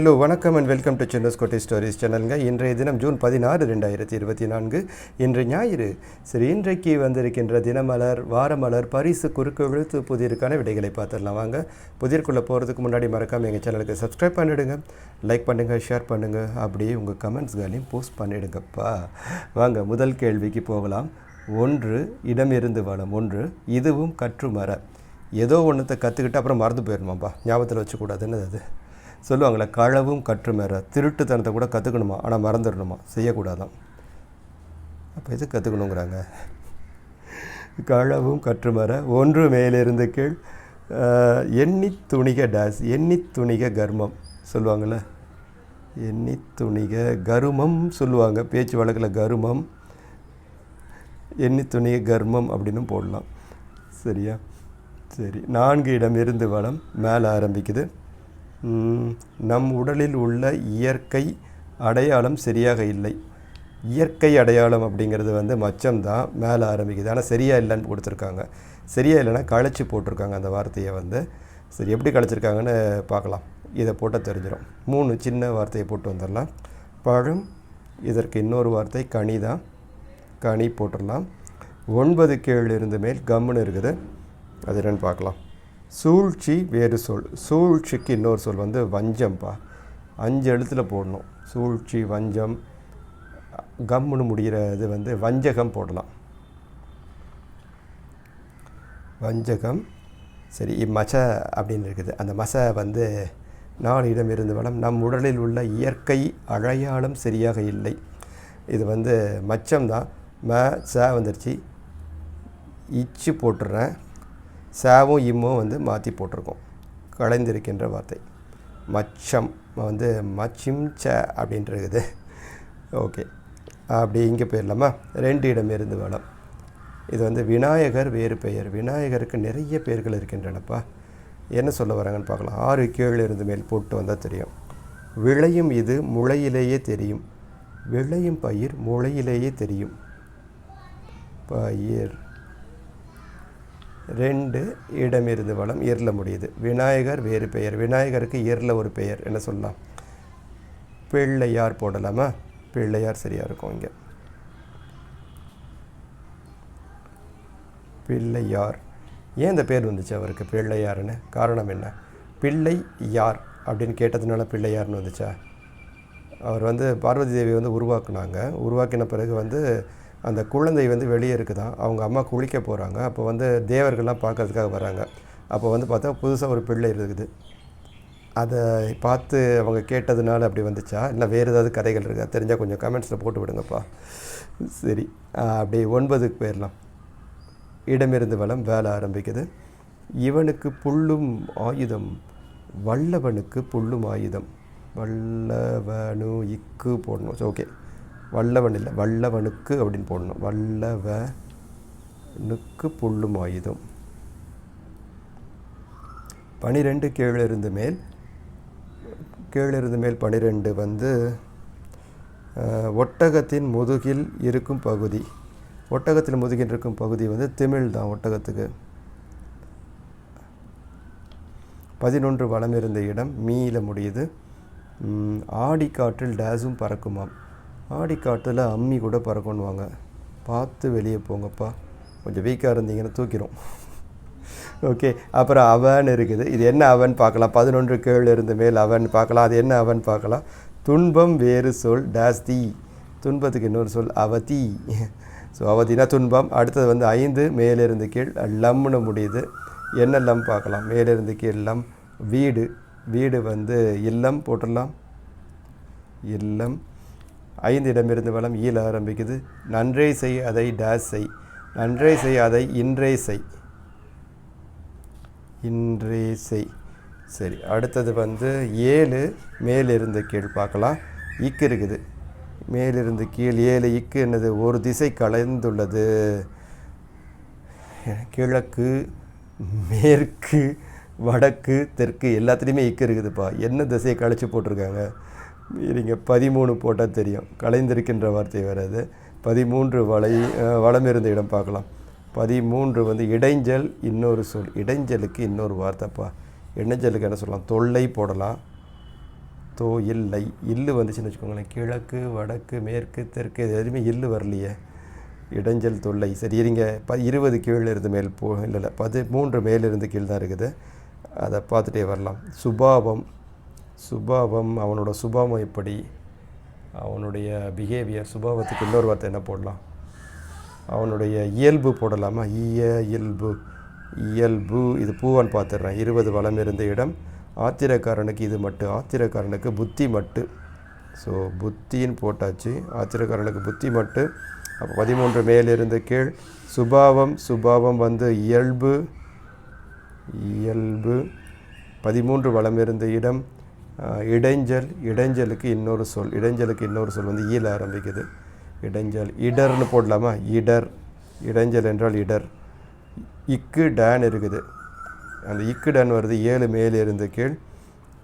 Hello வணக்கம் and welcome to சென்னஸ் கோட்டை stories சேனலுங்க இன்றைய தினம் ஜூன் பதினாறு ரெண்டாயிரத்தி இருபத்தி நான்கு. இன்று ஞாயிறு. சரி இன்றைக்கு வந்திருக்கின்ற தினமலர் வாரமலர் பரிசு குறுக்கு எழுத்து புதிருக்கான விடைகளை பார்த்துடலாம். வாங்க புதிர்க்குள்ளே போகிறதுக்கு முன்னாடி மறக்காமல் எங்கள் சேனலுக்கு சப்ஸ்கிரைப் பண்ணிவிடுங்க லைக் பண்ணுங்கள் ஷேர் பண்ணுங்கள் அப்படியே உங்கள் கமெண்ட்ஸ்களையும் போஸ்ட் பண்ணிவிடுங்கப்பா வாங்க முதல் கேள்விக்கு போகலாம். ஒன்று இடமிருந்து வளம். ஒன்று இதுவும் கற்றுமர. ஏதோ ஒன்றத்தை கற்றுக்கிட்டு அப்புறம் மறந்து போயிடணுமாப்பா. ஞாபகத்தில் வச்சுக்கூடாதுன்னு அது. சொல்லுவாங்களே களவும் கற்றுமேற திருட்டுத்தனத்தை கூட கற்றுக்கணுமா ஆனால் மறந்துடணுமா? செய்யக்கூடாதான். அப்போ இது கற்றுக்கணுங்கிறாங்க களவும் கற்றுமர ஒன்று மேலிருந்து கீழ். எண்ணி துணிக டேஸ் எண்ணி துணிக கர்மம் சொல்லுவாங்கள்ல எண்ணி துணிக கருமம் சொல்லுவாங்க. பேச்சு வழக்கில் கருமம் எண்ணி துணிக கர்மம் அப்படின்னு போடலாம். சரியா? சரி. நான்கு இடம் இருந்து வளம் மேலே ஆரம்பிக்குது. நம் உடலில் உள்ள இயற்கை அடையாளம் சரியாக இல்லை. இயற்கை அடையாளம் அப்படிங்கிறது வந்து மச்சம் தான் மேலே ஆரம்பிக்குது. ஆனால் சரியாக இல்லைன்னு கொடுத்துருக்காங்க. சரியாக இல்லைன்னா கழிச்சு போட்டிருக்காங்க அந்த வார்த்தையை வந்து. சரி எப்படி கழிச்சிருக்காங்கன்னு பார்க்கலாம். இதை போட்டால் தெரிஞ்சிடும். மூணு சின்ன வார்த்தையை போட்டு வந்துடலாம். பழம் இதற்கு இன்னொரு வார்த்தை கனி தான். கனி போட்டுடலாம். ஒன்பது கீழ் இருந்து மேல் கம்முன்னு இருக்குது. அது என்னன்னு பார்க்கலாம். சூழ்ச்சி வேறு சொல். சூழ்ச்சிக்கு இன்னொரு சொல் வந்து வஞ்சம்ப்பா அஞ்சு எழுத்தில் போடணும். சூழ்ச்சி வஞ்சம் கம்முன்னு முடிகிற இது வந்து வஞ்சகம் போடலாம். வஞ்சகம் சரி இம்மச அப்படின்னு இருக்குது. அந்த மச வந்து நாலு இடம் இருந்து வளம் நம் உடலில் உள்ள இயற்கை அடையாளம் சரியாக இல்லை. இது வந்து மச்சம் தான். ம ச வந்துருச்சு. இச்சு போட்டுறேன். சாவும் இம்மும் வந்து மாற்றி போட்டிருக்கோம். கலைந்திருக்கின்ற வார்த்தை. மச்சம் வந்து மச்சிம் ச அப்படின்றது. ஓகே. அப்படி இங்கே போயிடலாமா? ரெண்டு இடம் இருந்து வேணும். இது வந்து விநாயகர் வேறு பெயர். விநாயகருக்கு நிறைய பெயர்கள் இருக்கின்றனப்பா. என்ன சொல்ல வராங்கன்னு பார்க்கலாம். ஆறு கீழே இருந்து மேல் போட்டு வந்தால் தெரியும். விளையும் இது முளையிலேயே தெரியும். விளையும் பயிர் முளையிலேயே தெரியும். பயிர். ரெண்டு இடமிருந்து வளம் எரில் முடியுது. விநாயகர் வேறு பெயர். விநாயகருக்கு எரில் ஒரு பெயர். என்ன சொல்லலாம்? பிள்ளையார் போடலாமா? பிள்ளையார் சரியாக இருக்கும் இங்கே. பிள்ளையார். ஏன் இந்த பேர் வந்துச்சு அவருக்கு பிள்ளையார்னு? காரணம் என்ன? பிள்ளை யார் அப்படின்னு கேட்டதுனால பிள்ளையார்னு வந்துச்சா? அவர் வந்து பார்வதி தேவி வந்து உருவாக்குனாங்க. உருவாக்கின பிறகு வந்து அந்த குழந்தை வந்து வெளியே இருக்குதான் அவங்க அம்மா குளிக்க போகிறாங்க அப்போ வந்து தேவர்கள்லாம் பார்க்கறதுக்காக வராங்க. அப்போ வந்து பார்த்தா புதுசாக ஒரு பிள்ளை இருக்குது. அதை பார்த்து அவங்க கேட்டதுனால அப்படி வந்துச்சா? இல்லை வேறு ஏதாவது கதைகள் இருக்கா? தெரிஞ்சால் கொஞ்சம் கமெண்ட்ஸில் போட்டு விடுங்கப்பா. சரி. அப்படி அப்படியே ஒன்பதுக்கு போயிடலாம் இடமிருந்து வளம் வேலை ஆரம்பிக்குது. இவனுக்கு புல்லும் ஆயுதம் வல்லவனுக்கு புல்லும் ஆயுதம். வல்லவனு இக்கு போடணும். ஓகே வல்லவன் இல்லை வல்லவனுக்கு அப்படின்னு போடணும். வல்லவனுக்கு புல்லும் ஆயுதம். பனிரெண்டு கீழிருந்து மேல் கீழிருந்து மேல் பனிரெண்டு வந்து ஒட்டகத்தின் முதுகில் இருக்கும் பகுதி. ஒட்டகத்தில் முதுகில் இருக்கும் பகுதி வந்து திமிழ் தான் ஒட்டகத்துக்கு. பதினொன்று வளம் இருந்த இடம் மீள முடியுது. ஆடிக்காற்றில் டேஸும் பறக்குமாம். ஆடிக்காட்டில் அம்மி கூட பறக்கணுவாங்க. பார்த்து வெளியே போங்கப்பா. கொஞ்சம் வீக்காக இருந்தீங்கன்னா தூக்கிடும் ஓகே அப்புறம் அவன் இருக்குது. இது என்ன அவன் பார்க்கலாம். பதினொன்று கேள் இருந்து மேல் அவன் பார்க்கலாம். அது என்ன அவன் பார்க்கலாம். துன்பம் வேறு சொல் டாஸ்தி துன்பத்துக்கு இன்னொரு சொல் அவதி. ஸோ அவதினா துன்பம். அடுத்தது வந்து ஐந்து மேலிருந்து கீழ். லம்னு முடியுது. என்ன லம் பார்க்கலாம்? மேலிருந்து கீழ் லம். வீடு. வீடு வந்து இல்லம் போட்டுடலாம். இல்லம். ஐந்து இடமிருந்து வளம் ஈழ ஆரம்பிக்குது. நன்றே செய் அதை டேஸ் செய். நன்றே செய் அதை இன்றே செய். இன்றே செய். சரி அடுத்தது வந்து ஏழு மேலிருந்து கீழ் பார்க்கலாம். இக்கு இருக்குது. மேலிருந்து கீழ் ஏழு இக்கு என்னது? ஒரு திசை கலைந்துள்ளது. கிழக்கு மேற்கு வடக்கு தெற்கு எல்லாத்துலேயுமே இக்கு இருக்குதுப்பா. என்ன திசையை கழிச்சு போட்டிருக்காங்க? நீங்கள் பதிமூணு போட்டால் தெரியும். கலைந்திருக்கின்ற வார்த்தை வராது பதிமூன்று வளை வளம் இருந்த இடம் பார்க்கலாம். பதிமூன்று வந்து இடைஞ்சல் இன்னொரு சொல். இடைஞ்சலுக்கு இன்னொரு வார்த்தைப்பா. இடைஞ்சலுக்கு என்ன சொல்லலாம்? தொல்லை போடலாம். தோ இல்லை. இல்லு வந்துச்சுன்னு வச்சுக்கோங்களேன். கிழக்கு வடக்கு மேற்கு தெற்கு இது எதுவுமே இல்லு வரலையே. இடைஞ்சல் தொல்லை. சரி இருங்க. ப இருபது கீழிருந்து மேல் போ இல்லை இல்லை. பது மூன்று மேலிருந்து கீழ் தான் இருக்குது. அதை பார்த்துட்டே வரலாம். சுபாவம் சுபாவம் அவனோட சுபாவம் எப்படி? அவனுடைய பிஹேவியர் சுபாவத்துக்கு இன்னொரு வார்த்தை என்ன போடலாம்? அவனுடைய இயல்பு போடலாமா? இய இயல்பு. இயல்பு இது பூவான் பார்த்துடுறேன் இருபது வளம் இருந்த இடம். ஆத்திரக்காரனுக்கு இது மட்டு ஆத்திரக்காரனுக்கு புத்தி மட்டு. ஸோ புத்தின்னு போட்டாச்சு ஆத்திரக்காரனுக்கு புத்தி மட்டு. அப்போ பதிமூன்று மேலிருந்து கீழ். சுபாவம் சுபாவம் வந்து இயல்பு. இயல்பு. பதிமூன்று வளம் இருந்த இடம். இடைஞ்சல் இடைஞ்சலுக்கு இன்னொரு சொல் இடைஞ்சலுக்கு இன்னொரு சொல் வந்து ஈல ஆரம்பிக்குது. இடைஞ்சல் இடர்னு போடலாமா? இடர். இடைஞ்சல் என்றால் இடர். இக்கு டேன் இருக்குது. அந்த இக்கு டேன் வருது ஏழு மேல் இருந்து கீழ்.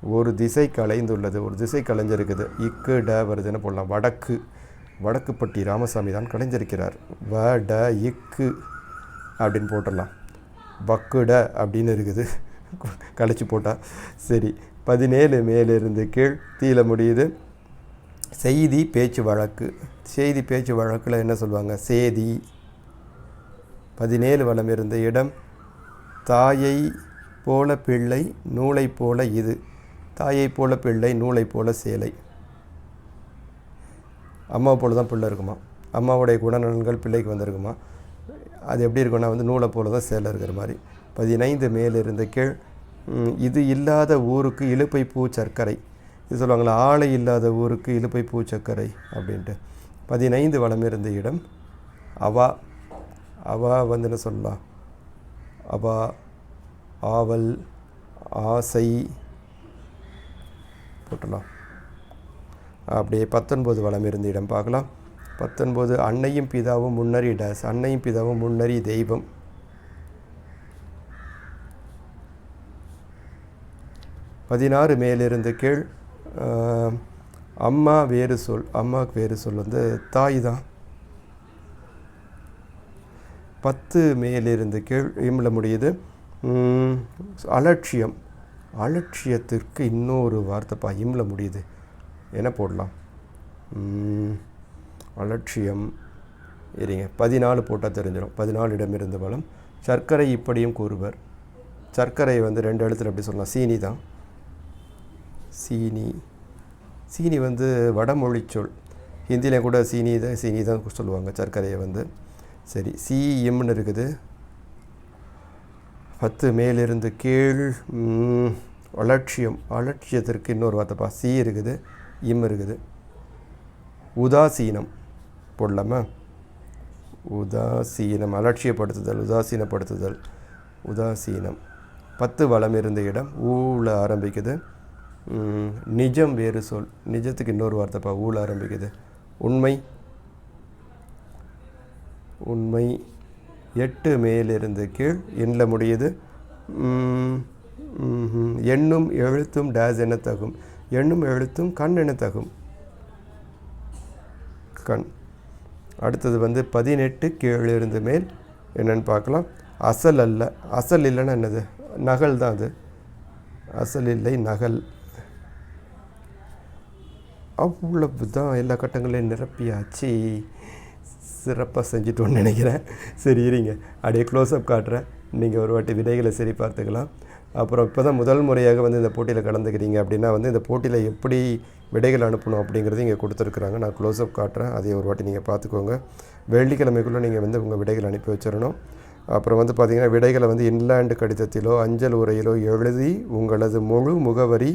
ஒரு திசை கலைந்துள்ளது ஒரு திசை கலைஞ்சிருக்குது. இக்கு ட வருதுன்னு போடலாம். வடக்கு. வடக்குப்பட்டி ராமசாமி தான் கலைஞ்சிருக்கிறார். வ ட இக்கு அப்படின்னு போட்டுடலாம். பக்குட அப்படின்னு இருக்குது. கழிச்சு போட்டால் சரி. பதினேழு மேலிருந்து கீழ் தீல முடியுது. செய்தி பேச்சு வழக்கு. செய்தி பேச்சு வழக்கில் என்ன சொல்லுவாங்க? சேதி. பதினேழு வளம் இருந்த இடம் தாயை போல பிள்ளை நூலை போல இது. தாயை போல பிள்ளை நூலை போல சேலை. அம்மா போல தான் பிள்ளை இருக்குமா? அம்மாவுடைய குணநலன்கள் பிள்ளைக்கு வந்திருக்குமா? அது எப்படி இருக்கும்னா வந்து நூலை போல தான் சேலை இருக்கிற மாதிரி. பதினைந்து மேலிருந்து கீழ் இது இல்லாத ஊருக்கு இலுப்பை பூ சர்க்கரை. இது சொல்லுவாங்களா ஆளை இல்லாத ஊருக்கு இலுப்பை பூ சர்க்கரை அப்படின்ட்டு. பதினைந்து வளம் இருந்த இடம் அவா அவா வந்து என்ன சொல்லலாம் அவா ஆவல் ஆசை போட்டலாம் அப்படியே பத்தொன்பது வளம் இருந்த இடம் பார்க்கலாம். பத்தொன்பது அன்னையும் பிதாவும் முன்னறி டேஸ் அன்னையும் பிதாவும் முன்னறி தெய்வம். பதினாறு மேலிருந்து கீழ் அம்மா வேறு சொல் அம்மாவுக்கு வேறு சொல் வந்து தாய் தான். பத்து மேலிருந்து கீழ் இம்ல முடியுது. அலட்சியம். அலட்சியத்திற்கு இன்னொரு வார்த்தைப்பா இம்ல முடியுது. என்ன போடலாம். அலட்சியம். இருங்க பதினாலு போட்டால் தெரிஞ்சிடும். பதினாலு இடமிருந்து பலம் சர்க்கரை இப்படியும் கூறுவர். சர்க்கரை வந்து ரெண்டு இடத்துல எப்படி சொல்லலாம். சீனி தான். சீனி. சீனி வந்து வடமொழி சொல் ஹிந்தியில் கூட சீனி தான் சீனி தான் சொல்லுவாங்க சர்க்கரையை வந்து. சரி சி இருக்குது. பத்து மேலிருந்து கீழ் அலட்சியம். அலட்சியத்திற்கு இன்னொரு வார்த்தைப்பா சி இருக்குது இம் இருக்குது. உதாசீனம். போடலாமா? உதாசீனம். அலட்சியப்படுத்துதல் உதாசீனப்படுத்துதல். உதாசீனம். பத்து வளம் இருந்த இடம் ஊவில் ஆரம்பிக்குது. நிஜம் வேறு சொல். நிஜத்துக்கு இன்னொரு வார்த்தைப்பா ஊழ ஆரம்பிக்குது. உண்மை உண்மை எட்டு மேலிருந்து கீழ் எண்ணில் முடியுது. எண்ணும் எழுத்தும் டேஸ் என்ன தகும். எண்ணும் எழுத்தும் கண் என தகும். கண். அடுத்தது வந்து பதினெட்டு கீழ் இருந்து மேல் என்னன்னு பார்க்கலாம். அசல் அல்ல. அசல் இல்லைன்னா என்னது? நகல் தான் அது. அசல் இல்லை நகல். அவ்வளவு தான் எல்லா கட்டங்களையும் நிரப்பியாச்சு. சிறப்பாக செஞ்சுட்டோன்னு நினைக்கிறேன். சரி இருங்க. அப்படியே க்ளோஸ்அப் காட்டுறேன். நீங்கள் ஒரு வாட்டி விடைகளை சரி பார்த்துக்கலாம். அப்புறம் இப்போ தான் முதல் முறையாக வந்து இந்த போட்டியில் கலந்துக்கிறீங்க அப்படின்னா வந்து இந்த போட்டியில் எப்படி விடைகள் அனுப்பணும் அப்படிங்கிறது இங்கே கொடுத்துருக்குறாங்க. நான் க்ளோஸ்அப் காட்டுறேன். அதை ஒரு வாட்டி நீங்கள் பார்த்துக்கோங்க. வெள்ளிக்கிழமைக்குள்ளே நீங்கள் வந்து உங்கள் விடைகள் அனுப்பி வச்சிடணும் அப்புறம் வந்து பார்த்திங்கன்னா விடைகளை வந்து இன்லாண்டு கடிதத்திலோ அஞ்சல் உரையிலோ எழுதி உங்களது முழு முகவரி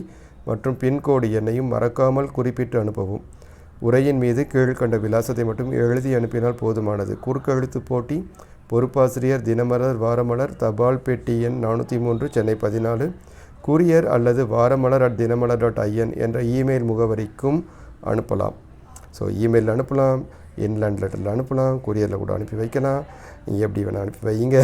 மற்றும் பின்கோடு எண்ணையும் மறக்காமல் குறிப்பிட்டு அனுப்பவும். உரையின் மீது கீழ்கண்ட விலாசத்தை மட்டும் எழுதி அனுப்பினால் போதுமானது. குறுக்கெழுத்து போட்டி பொறுப்பாசிரியர் தினமலர் வாரமலர் தபால் பெட்டி எண் நானூற்றி மூன்று சென்னை பதினாலு கூரியர் அல்லது Varamalar at Dinamalar dot IN என்ற இமெயில் முகவரிக்கும் அனுப்பலாம். ஸோ இமெயிலில் அனுப்பலாம் இன்லேண்ட் லெட்டரில் அனுப்பலாம் கொரியரில் கூட அனுப்பி வைக்கலாம். நீங்கள் எப்படி வேணால் அனுப்பி வைங்க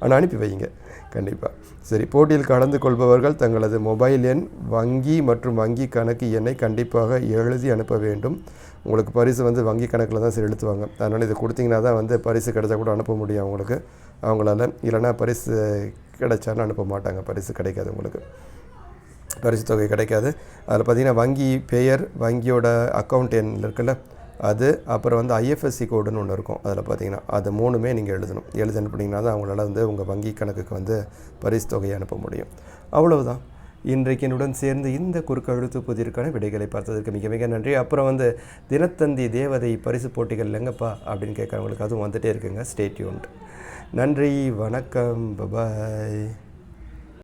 ஆனால் அனுப்பி வைங்க கண்டிப்பாக சரி போட்டியில் கலந்து கொள்பவர்கள் தங்களது மொபைல் எண் வங்கி மற்றும் வங்கி கணக்கு எண்ணை கண்டிப்பாக எழுதி அனுப்ப வேண்டும். உங்களுக்கு பரிசு வந்து வங்கி கணக்கில் தான் செலுத்துவாங்க. அதனால் இதை கொடுத்தீங்கன்னா தான் வந்து பரிசு கிடைச்சா கூட அனுப்ப முடியும் அவங்களுக்கு. அவங்களால இல்லைனா பரிசு கிடைச்சாலும் அனுப்ப மாட்டாங்க. பரிசு கிடைக்காது உங்களுக்கு. பரிசு தொகை கிடைக்காது. அதில் பார்த்தீங்கன்னா வங்கி பெயர் வங்கியோட அக்கௌண்ட் எண் இருக்குல்ல அது அப்புறம் வந்து ஐஎஃப்எஸ்சி கோடுன்னு ஒன்று இருக்கும். அதில் பார்த்தீங்கன்னா அது மூணுமே நீங்கள் எழுதணும். எழுதி அனுப்புனீங்கன்னா தான் அவங்களால வந்து உங்கள் வங்கி கணக்குக்கு வந்து பரிசு தொகையை அனுப்ப முடியும். அவ்வளவுதான். இன்றைக்கு என்னுடன் சேர்ந்து இந்த குறுக்கெழுத்து புதிருக்கான விடைகளை பார்த்ததற்கு மிக மிக நன்றி. அப்புறம் வந்து தினத்தந்தி தேவதை பரிசு போட்டிகள் இல்லைங்கப்பா அப்படின்னு கேட்குறவங்களுக்கு அதுவும் வந்துகிட்டே இருக்குங்க. ஸ்டேட்யூன்ட் நன்றி வணக்கம். பபாய்